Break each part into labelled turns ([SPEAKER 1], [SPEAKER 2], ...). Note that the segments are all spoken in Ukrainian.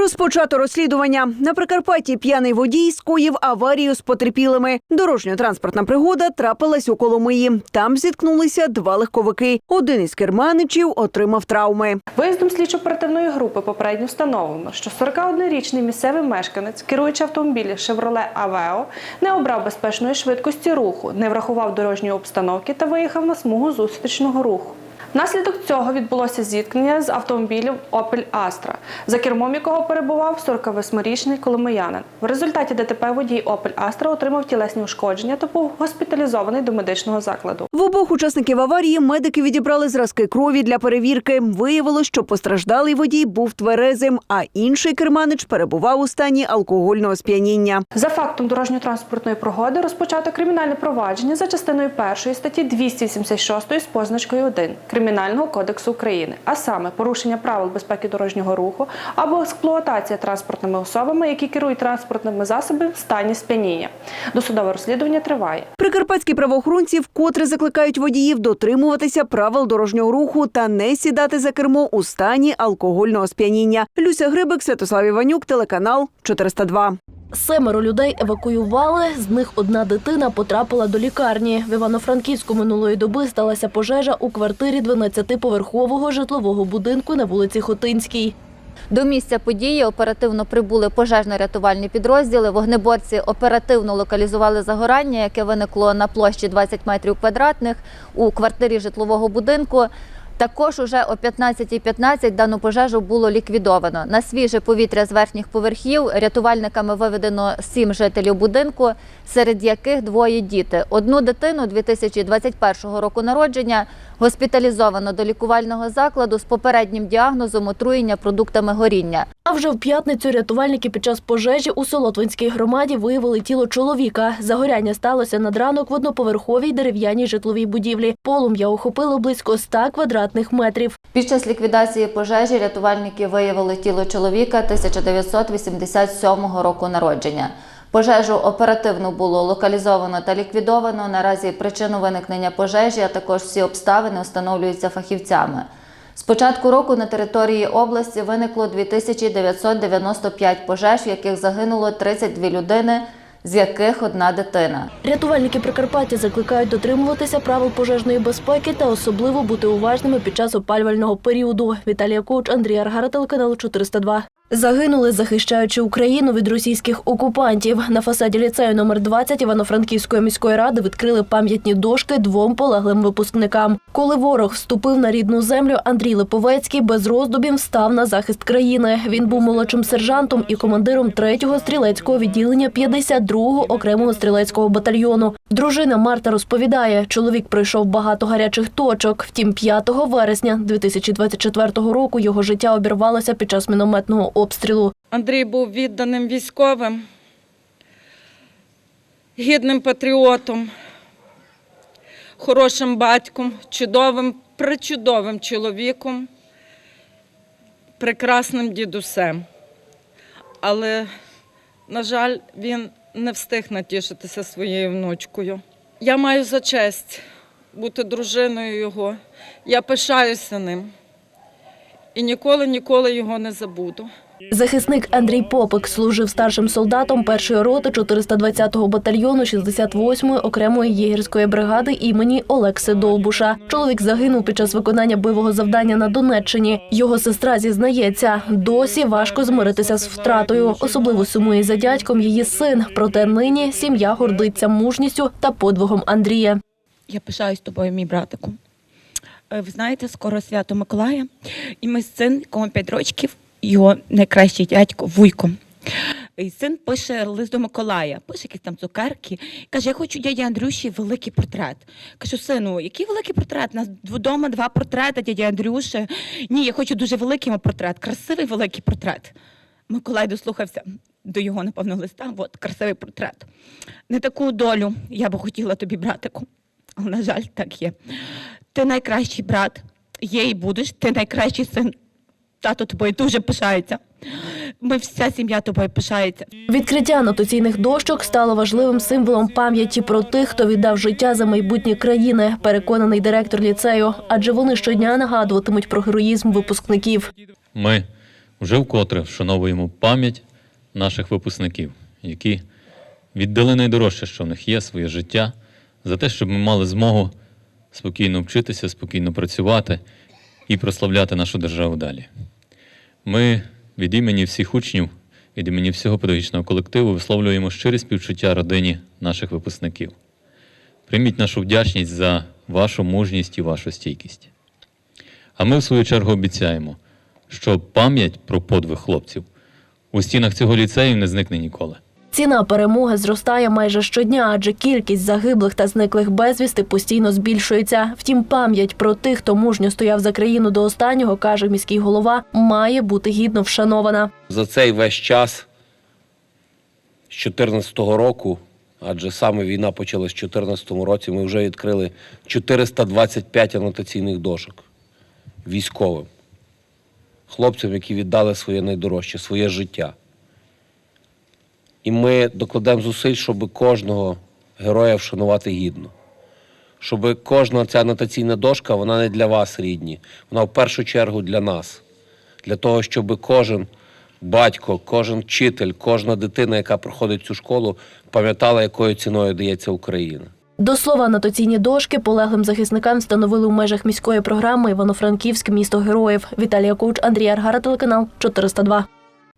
[SPEAKER 1] Розпочато розслідування на Прикарпатті. П'яний водій скоїв аварію з потерпілими. Дорожньо-транспортна пригода трапилась у Коломиї. Там зіткнулися два легковики. Один із керманичів отримав травми.
[SPEAKER 2] Виїздом слідчо-оперативної групи попередньо встановлено, що 41-річний місцевий мешканець, керуючи автомобілі Chevrolet Aveo, не обрав безпечної швидкості руху, не врахував дорожньої обстановки та виїхав на смугу зустрічного руху. Внаслідок цього відбулося зіткнення з автомобілем Opel Astra, за кермом якого перебував 48-річний коломиянин. В результаті ДТП водій Opel Astra отримав тілесні ушкодження та був госпіталізований до медичного закладу.
[SPEAKER 1] В обох учасників аварії медики відібрали зразки крові для перевірки. Виявилось, що постраждалий водій був тверезим, а інший керманич перебував у стані алкогольного сп'яніння.
[SPEAKER 2] За фактом дорожньо-транспортної пригоди розпочато кримінальне провадження за частиною першої статті 276 з позначкою 1 Кримінального кодексу України, а саме порушення правил безпеки дорожнього руху або експлуатація транспортними особами, які керують транспортними засобами в стані сп'яніння. Досудове розслідування триває.
[SPEAKER 1] Прикарпатські правоохоронці вкотре закликають водіїв дотримуватися правил дорожнього руху та не сідати за кермо у стані алкогольного сп'яніння. Люся Грибик, Святослав Іванюк, телеканал 402.
[SPEAKER 3] Семеро людей евакуювали, з них одна дитина потрапила до лікарні. В Івано-Франківську минулої доби сталася пожежа у квартирі 12-поверхового житлового будинку на вулиці Хотинській.
[SPEAKER 4] До місця події оперативно прибули пожежно-рятувальні підрозділи. Вогнеборці оперативно локалізували загорання, яке виникло на площі 20 метрів квадратних у квартирі житлового будинку. Також уже о 15.15 дану пожежу було ліквідовано. На свіже повітря з верхніх поверхів рятувальниками виведено сім жителів будинку, серед яких двоє діти. Одну дитину 2021 року народження госпіталізовано до лікувального закладу з попереднім діагнозом отруєння продуктами горіння.
[SPEAKER 3] А вже в п'ятницю рятувальники під час пожежі у Солотвинській громаді виявили тіло чоловіка. Загоряння сталося над ранок в одноповерховій дерев'яній житловій будівлі. Полум'я охопило близько 100 квадратних метрів.
[SPEAKER 4] Під час ліквідації пожежі рятувальники виявили тіло чоловіка 1987 року народження. Пожежу оперативно було локалізовано та ліквідовано. Наразі причину виникнення пожежі, а також всі обставини встановлюються фахівцями. З початку року на території області виникло 2995 пожеж, в яких загинуло 32 людини, з яких одна дитина.
[SPEAKER 3] Рятувальники Прикарпаття закликають дотримуватися правил пожежної безпеки та особливо бути уважними під час опалювального періоду. Віталія Коуч, Андрій Аргара, телеканал 402. Загинули, захищаючи Україну від російських окупантів. На фасаді ліцею номер 20 Івано-Франківської міської ради відкрили пам'ятні дошки двом полеглим випускникам. Коли ворог вступив на рідну землю, Андрій Липовецький без роздумів став на захист країни. Він був молодшим сержантом і командиром 3-го стрілецького відділення 52-го окремого стрілецького батальйону. Дружина Марта розповідає, чоловік пройшов багато гарячих точок. Втім, 5 вересня 2024 року його життя обірвалося під час мінометного обстрілу.
[SPEAKER 5] Андрій був відданим військовим, гідним патріотом, хорошим батьком, чудовим, причудовим чоловіком, прекрасним дідусем. Але, на жаль, він не встиг натішитися своєю внучкою. Я маю за честь бути дружиною його. Я пишаюся ним і ніколи, ніколи його не забуду.
[SPEAKER 3] Захисник Андрій Попик служив старшим солдатом першої роти 420-го батальйону 68-ї окремої єгерської бригади імені Олекси Довбуша. Чоловік загинув під час виконання бойового завдання на Донеччині. Його сестра зізнається, досі важко змиритися з втратою. Особливо сумує за дядьком її син. Проте нині сім'я гордиться мужністю та подвигом Андрія.
[SPEAKER 6] Я пишаюсь тобою, мій братику. Е, Ви знаєте, скоро свято Миколая, і ми з син, якому 5 років, його найкращий дядько Вуйко. І син пише лист до Миколая, пише якісь там цукерки. Каже, я хочу дяді Андрюші великий портрет. Кажу, сину, який великий портрет? У нас вдома два портрети дяді Андрюші. Ні, я хочу дуже великий портрет, красивий великий портрет. Миколай дослухався до його, напевно, листа. От красивий портрет. Не таку долю я би хотіла тобі, братику. Але, на жаль, так є. Ти найкращий брат, є і будеш, ти найкращий син. Тато тобою дуже пишається. Ми вся сім'я тобою пишається.
[SPEAKER 3] Відкриття анотаційних дощок стало важливим символом пам'яті про тих, хто віддав життя за майбутнє країни, переконаний директор ліцею, адже вони щодня нагадуватимуть про героїзм випускників.
[SPEAKER 7] Ми Вже вкотре вшановуємо пам'ять наших випускників, які віддали найдорожче, що в них є, своє життя, за те, щоб ми мали змогу спокійно вчитися, спокійно працювати і прославляти нашу державу далі. Ми від імені всіх учнів, від імені всього педагогічного колективу висловлюємо щирі співчуття родині наших випускників. Прийміть нашу вдячність за вашу мужність і вашу стійкість. А ми, в свою чергу, обіцяємо, що пам'ять про подвиг хлопців у стінах цього ліцею не зникне ніколи.
[SPEAKER 3] Ціна перемоги зростає майже щодня, адже кількість загиблих та зниклих безвісти постійно збільшується. Втім, пам'ять про тих, хто мужньо стояв за країну до останнього, каже міський голова, має бути гідно вшанована.
[SPEAKER 8] за цей весь час з 2014 року, адже саме війна почалась в 2014 році, ми вже відкрили 425 анотаційних дошок військовим, хлопцям, які віддали своє найдорожче, своє життя. І ми докладемо зусиль, щоб кожного героя вшанувати гідно. Щоб кожна ця анотаційна дошка, вона не для вас, рідні, вона в першу чергу для нас для того, щоб кожен батько, кожен вчитель, кожна дитина, яка проходить цю школу, пам'ятала, якою ціною дається Україна.
[SPEAKER 3] До слова, анотаційні дошки полеглим захисникам встановили у межах міської програми Івано-Франківськ місто героїв. Віталія Куч, Андрій Аргара, телеканал 402.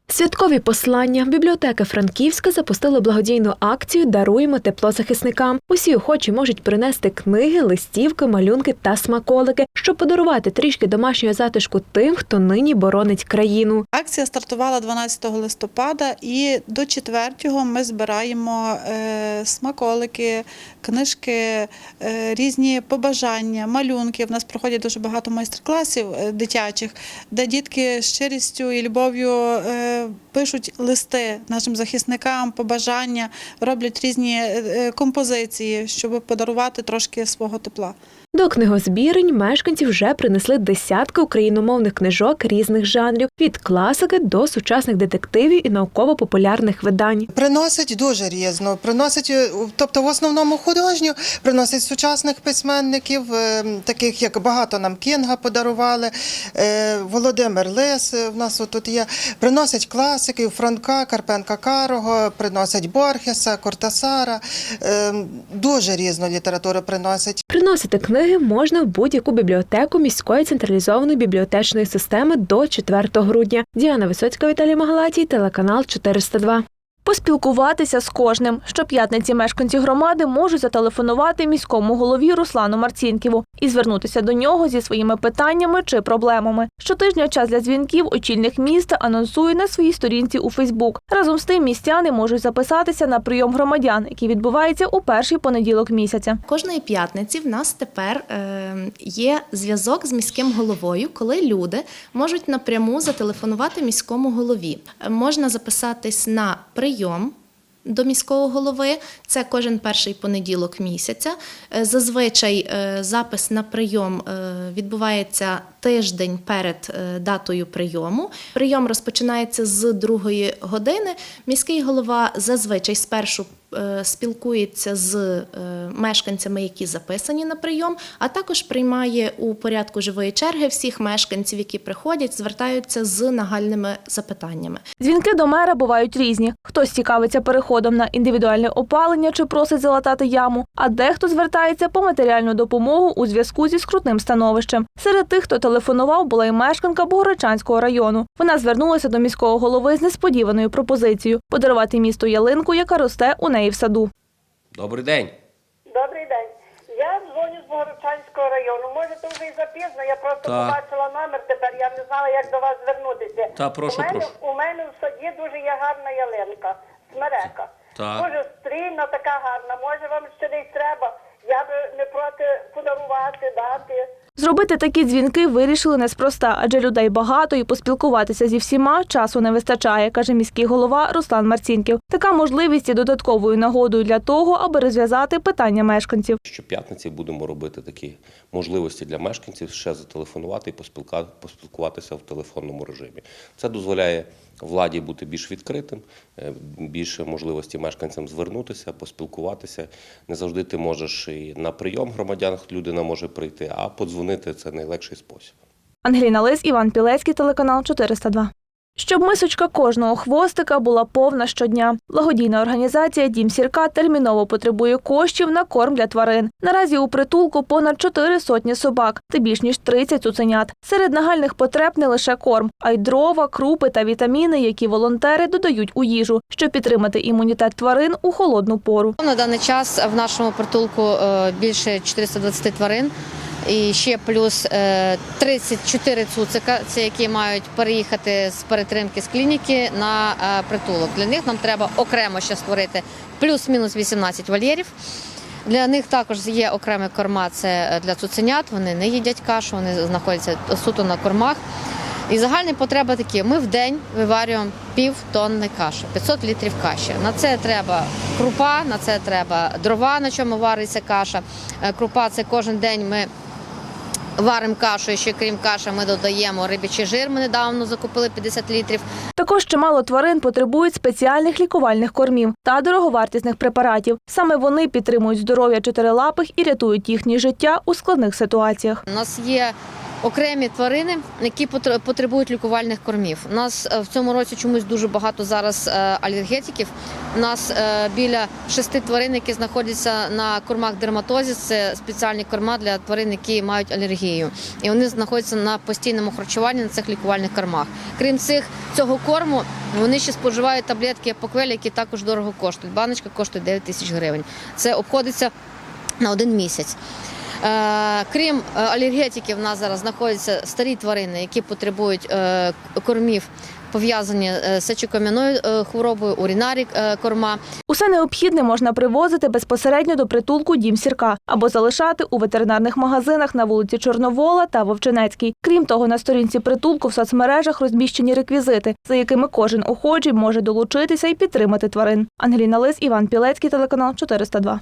[SPEAKER 9] Святкові послання бібліотека Франківська запустила благодійну акцію Даруємо тепло захисникам. Усі охочі можуть принести книги, листівки, малюнки та смаколики, щоб подарувати трішки домашнього затишку тим, хто нині боронить країну.
[SPEAKER 10] Акція стартувала 12 листопада, і до 4 ми збираємо е, смаколики, книжки, е, різні побажання, малюнки. В нас проходять дуже багато майстер-класів е, дитячих, де дітки з щирістю і любов'ю пишуть листи нашим захисникам, побажання, роблять різні е, е, композиції, щоб подарувати трошки свого тепла.
[SPEAKER 9] До книгозбірень мешканці вже принесли десятки україномовних книжок різних жанрів від класики до сучасних детективів і науково-популярних видань.
[SPEAKER 11] Приносить дуже різно. Приносить, е, тобто в основному художню, приносить сучасних письменників, е, таких як багато нам Кінга подарували, е, Володимир Лис в нас тут є. Приносять класиків, Франка, Карпенка Карого, приносять Борхеса, Кортасара. Дуже різну літературу приносять.
[SPEAKER 9] Приносити книги можна в будь-яку бібліотеку міської централізованої бібліотечної системи до 4 грудня. Діана Висоцька, Віталій Магалатій, телеканал 402.
[SPEAKER 2] Поспілкуватися з кожним. Щоп'ятниці мешканці громади можуть зателефонувати міському голові Руслану Марцінківу і звернутися до нього зі своїми питаннями чи проблемами. Щотижня час для дзвінків очільник міста анонсує на своїй сторінці у Фейсбук. Разом з тим містяни можуть записатися на прийом громадян, який відбувається у перший понеділок місяця.
[SPEAKER 12] Кожної п'ятниці в нас тепер е, є зв'язок з міським головою, коли люди можуть напряму зателефонувати міському голові. Е, Можна записатись на прийом. До міського голови це кожен перший понеділок місяця. Е, Зазвичай е, запис на прийом е, відбувається тиждень перед е, датою прийому. Прийом розпочинається з другої години. Міський голова зазвичай спершу е, спілкується з е, мешканцями, які записані на прийом, а також приймає у порядку живої черги всіх мешканців, які приходять, звертаються з нагальними запитаннями.
[SPEAKER 2] Дзвінки до мера бувають різні. Хтось цікавиться переходом на індивідуальне опалення чи просить залатати яму, а дехто звертається по матеріальну допомогу у зв'язку зі скрутним становищем. Серед тих, хто телефонував, була й мешканка Богородчанського району. Вона звернулася до міського голови з несподіваною пропозицією подарувати місту ялинку, яка росте у неї в саду.
[SPEAKER 8] Добрий день.
[SPEAKER 13] Добрий день. Я дзвоню з Богородчанського району. Може, то вже і запізно. Я просто
[SPEAKER 8] Так.
[SPEAKER 13] побачила номер тепер. Я не знала, як до вас звернутися.
[SPEAKER 8] Та, прошу,
[SPEAKER 13] у мене,
[SPEAKER 8] прошу.
[SPEAKER 13] У мене в саді дуже є гарна ялинка, смерека.
[SPEAKER 8] Так.
[SPEAKER 13] Дуже стрільна, така гарна. Може, вам ще десь треба. Я би не проти подарувати, дати.
[SPEAKER 2] Зробити такі дзвінки вирішили неспроста, адже людей багато і поспілкуватися зі всіма часу не вистачає, каже міський голова Руслан Марцінків. Така можливість є додатковою нагодою для того, аби розв'язати питання мешканців.
[SPEAKER 8] Щоп'ятниці будемо робити такі можливості для мешканців ще зателефонувати і поспілкуватися в телефонному режимі. Це дозволяє владі бути більш відкритим, е, більше можливості мешканцям звернутися, поспілкуватися. Не завжди ти можеш і на прийом громадян людина може прийти, а подзвонити це найлегший спосіб.
[SPEAKER 2] Ангеліна Лис, Іван Пілецький, телеканал 402. Щоб мисочка кожного хвостика була повна щодня. Благодійна організація Дім Сірка терміново потребує коштів на корм для тварин. Наразі у притулку понад чотири сотні собак та більш ніж 30 цуценят. Серед нагальних потреб не лише корм, а й дрова, крупи та вітаміни, які волонтери додають у їжу, щоб підтримати імунітет тварин у холодну пору.
[SPEAKER 14] На даний час в нашому притулку е, більше 420 тварин. І ще плюс е, 34 цуцика, це які мають переїхати з перетримки з клініки на е, притулок. Для них нам треба окремо ще створити плюс-мінус 18 вольєрів. Для них також є окремі корма, це е, для цуценят. Вони не їдять кашу, вони знаходяться суто на кормах. І загальні потреби такі: ми в день виварюємо пів тонни каші, 500 літрів каші. На це треба крупа, на це треба дрова, на чому вариться каша. Е, Крупа це кожен день ми. Варимо кашу, і ще крім каші, ми додаємо рибячий жир. Ми недавно закупили 50 літрів.
[SPEAKER 2] Також чимало тварин потребують спеціальних лікувальних кормів та дороговартісних препаратів. Саме вони підтримують здоров'я чотирилапих і рятують їхнє життя у складних ситуаціях.
[SPEAKER 14] У нас є окремі тварини, які потр- потребують лікувальних кормів. У нас е, в цьому році чомусь дуже багато зараз е, алергетиків. У нас е, біля шести тварин, які знаходяться на кормах дерматозіс. Це спеціальні корма для тварин, які мають алергію. І вони знаходяться на постійному харчуванні на цих лікувальних кормах. Крім цих цього корму, вони ще споживають таблетки апоквель, які також дорого коштують. Баночка коштує 9 тисяч гривень. Це обходиться на один місяць. Е, Крім е, алергетиків, в нас зараз знаходяться старі тварини, які потребують е, кормів, пов'язані з сечокам'яною хворобою, урінарі корма.
[SPEAKER 2] Усе необхідне можна привозити безпосередньо до притулку Дім Сірка або залишати у ветеринарних магазинах на вулиці Чорновола та Вовчинецькій. Крім того, на сторінці притулку в соцмережах розміщені реквізити, за якими кожен охочий може долучитися і підтримати тварин. Ангеліна Лис, Іван Пілецький, телеканал 402.